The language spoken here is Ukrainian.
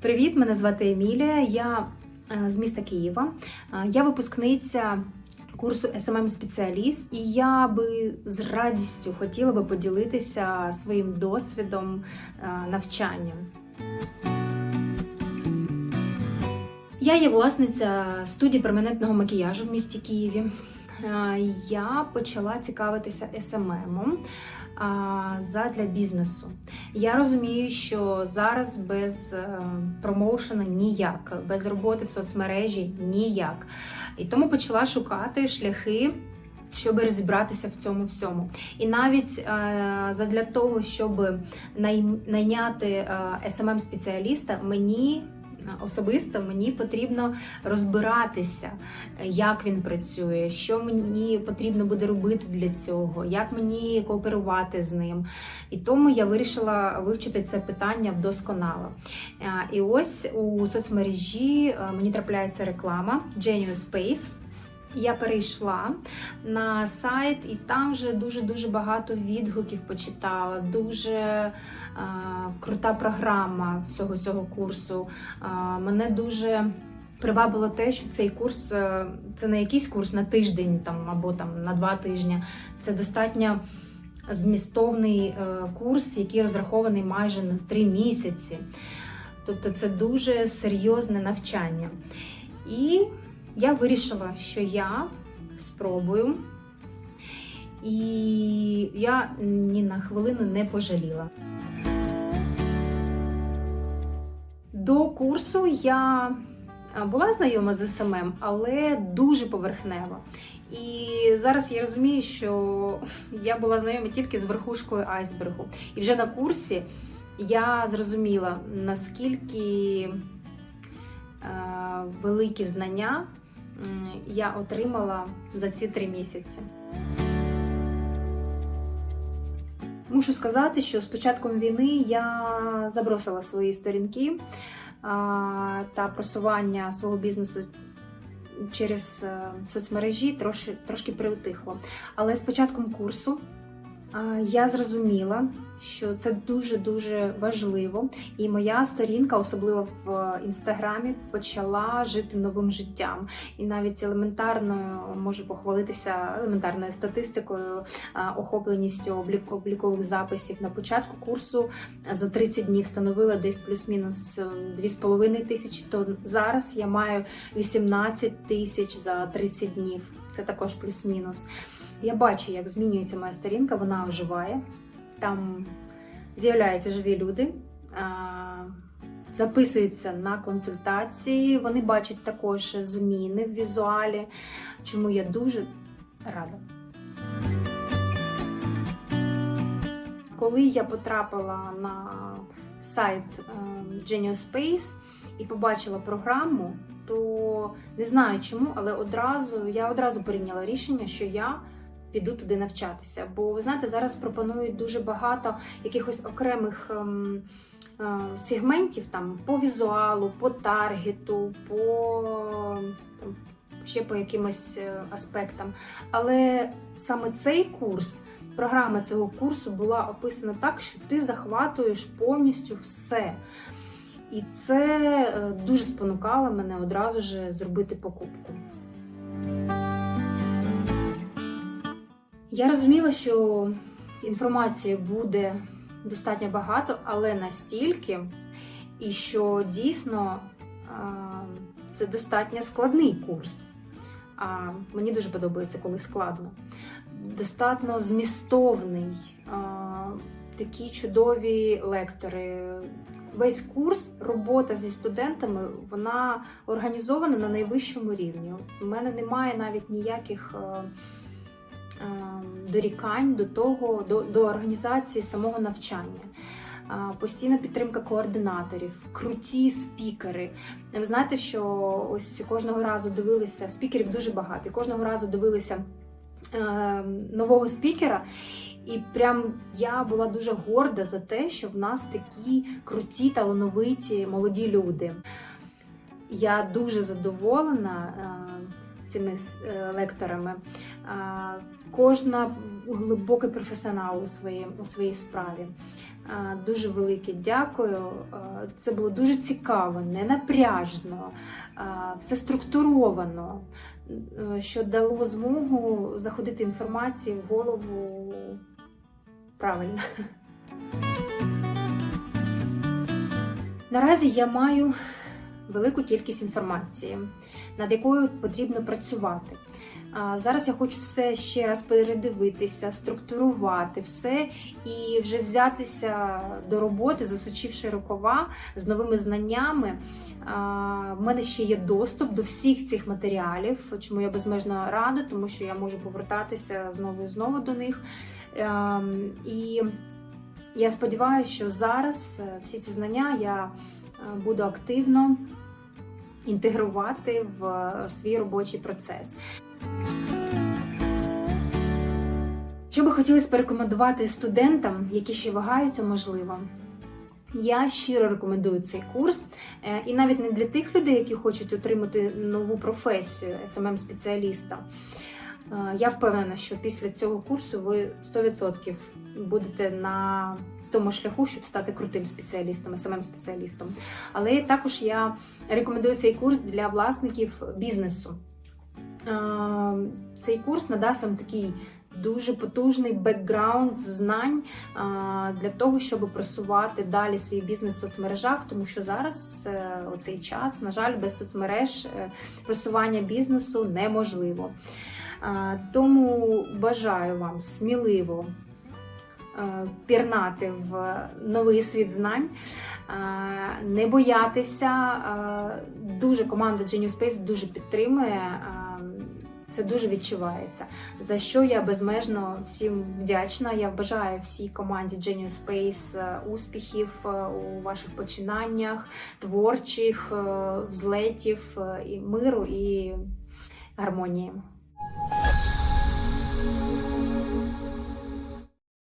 Привіт, мене звати Емілія. Я е, з міста Києва. Е, Я випускниця курсу smm спеціаліст і я би з радістю хотіла би поділитися своїм досвідом е, навчання. Я є власниця студії перманентного макіяжу в місті Києві. Я почала цікавитися SMM задля бізнесу. Я розумію, що зараз без е, промоушена ніяк, без роботи в соцмережі ніяк. І тому почала шукати шляхи. Щоб розібратися в цьому всьому, і навіть е, задля того, щоб най, найняти е, smm спеціаліста мені особисто мені потрібно розбиратися, як він працює, що мені потрібно буде робити для цього, як мені кооперувати з ним. І тому я вирішила вивчити це питання вдосконало. І ось у соцмережі е, мені трапляється реклама Genius Space. Я перейшла на сайт, і там вже дуже-дуже багато відгуків почитала. Дуже е, крута програма всього цього курсу. Е, мене дуже привабило те, що цей курс е, це не якийсь курс на тиждень там або там на два тижні. Це достатньо змістовний е, курс, який розрахований майже на три місяці. Тобто це дуже серйозне навчання. І я вирішила, що я спробую, і я ні на хвилину не пожаліла. До курсу я була знайома з СММ, але дуже поверхнево. І зараз я розумію, що я була знайома тільки з верхушкою айсбергу. І вже на курсі я зрозуміла, наскільки великі знання я отримала за ці три місяці. Мушу сказати, що з початком війни я забросила свої сторінки та просування свого бізнесу через е, соцмережі трошки, трошки приутихло. Але з початком курсу я зрозуміла, що це дуже-дуже важливо, і моя сторінка, особливо в інстаграмі, почала жити новим життям. І навіть елементарною можу похвалитися елементарною статистикою, охопленістю облік облікових записів на початку курсу за 30 днів встановила десь плюс-мінус 2,5 тисячі. То зараз я маю 18 тисяч за 30 днів. Це також плюс-мінус. Я бачу, як змінюється моя сторінка, вона оживає. Там з'являються живі люди, записуються на консультації. Вони бачать також зміни в візуалі, чому я дуже рада. Коли я потрапила на сайт Genius Space і побачила програму, то не знаю чому, але одразу я одразу прийняла рішення, що я піду туди навчатися. Бо ви знаєте, зараз пропонують дуже багато якихось окремих ем, е, сегментів там по візуалу, по таргету, по там, ще по якимось е, аспектам. Але саме цей курс. Програма цього курсу була описана так, що ти захватуєш повністю все. І це е, дуже спонукало мене одразу ж зробити покупку. Я розуміла, що інформації буде достатньо багато, але настільки, і що дійсно це достатньо складний курс. А Мені дуже подобається, коли складно. Достатньо змістовний, такі чудові лектори. Весь курс, робота зі студентами, вона організована на найвищому рівні. У мене немає навіть ніяких. Ем, дорікань до того, до, до організації самого навчання. Постійна підтримка координаторів, круті спікери. Ви знаєте, що ось кожного разу дивилися спікерів дуже багато. і Кожного разу дивилися е, нового спікера, і прям я була дуже горда за те, що в нас такі круті, талановиті молоді люди. Я дуже задоволена. Е, цими е, лекторами. А, Кожна глибокий професіонал у своїй, у своїй справі. Дуже велике дякую. Це було дуже цікаво, не напряжно, все структуровано, е, що дало змогу заходити інформації в голову правильно. Наразі я маю велику кількість інформації, над якою потрібно працювати. Зараз я хочу все ще раз передивитися, структурувати все і вже взятися до роботи, засучивши рукава з новими знаннями. В мене ще є доступ до всіх цих матеріалів, чому я безмежно рада, тому що я можу повертатися знову і знову до них. І я сподіваюся, що зараз е, всі ці знання я е, буду активно інтегрувати в е, свій робочий процес. Що би хотілося порекомендувати студентам, які ще вагаються, можливо. Я щиро рекомендую цей курс, Е, і навіть не для тих людей, які хочуть отримати нову професію smm спеціаліста Е, Я впевнена, що після цього курсу ви 100% будете на тому шляху, щоб стати крутим спеціалістом, smm спеціалістом Але також я рекомендую цей курс для власників бізнесу. Е, Цей курс надасть вам такий дуже потужний бекграунд знань для того, щоб просувати далі свій бізнес в соцмережах, тому що зараз е, у цей час, на жаль, без соцмереж е, просування бізнесу неможливо. Тому бажаю вам сміливо е, пірнати в новий світ знань, е, не боятися. Е, Дуже команда Genius Space дуже підтримує. е, Це дуже відчувається. За що я безмежно всім вдячна. Я бажаю всій команді Genius Space е, успіхів е, у ваших починаннях, творчих е, взлетів, е, і миру і гармонії.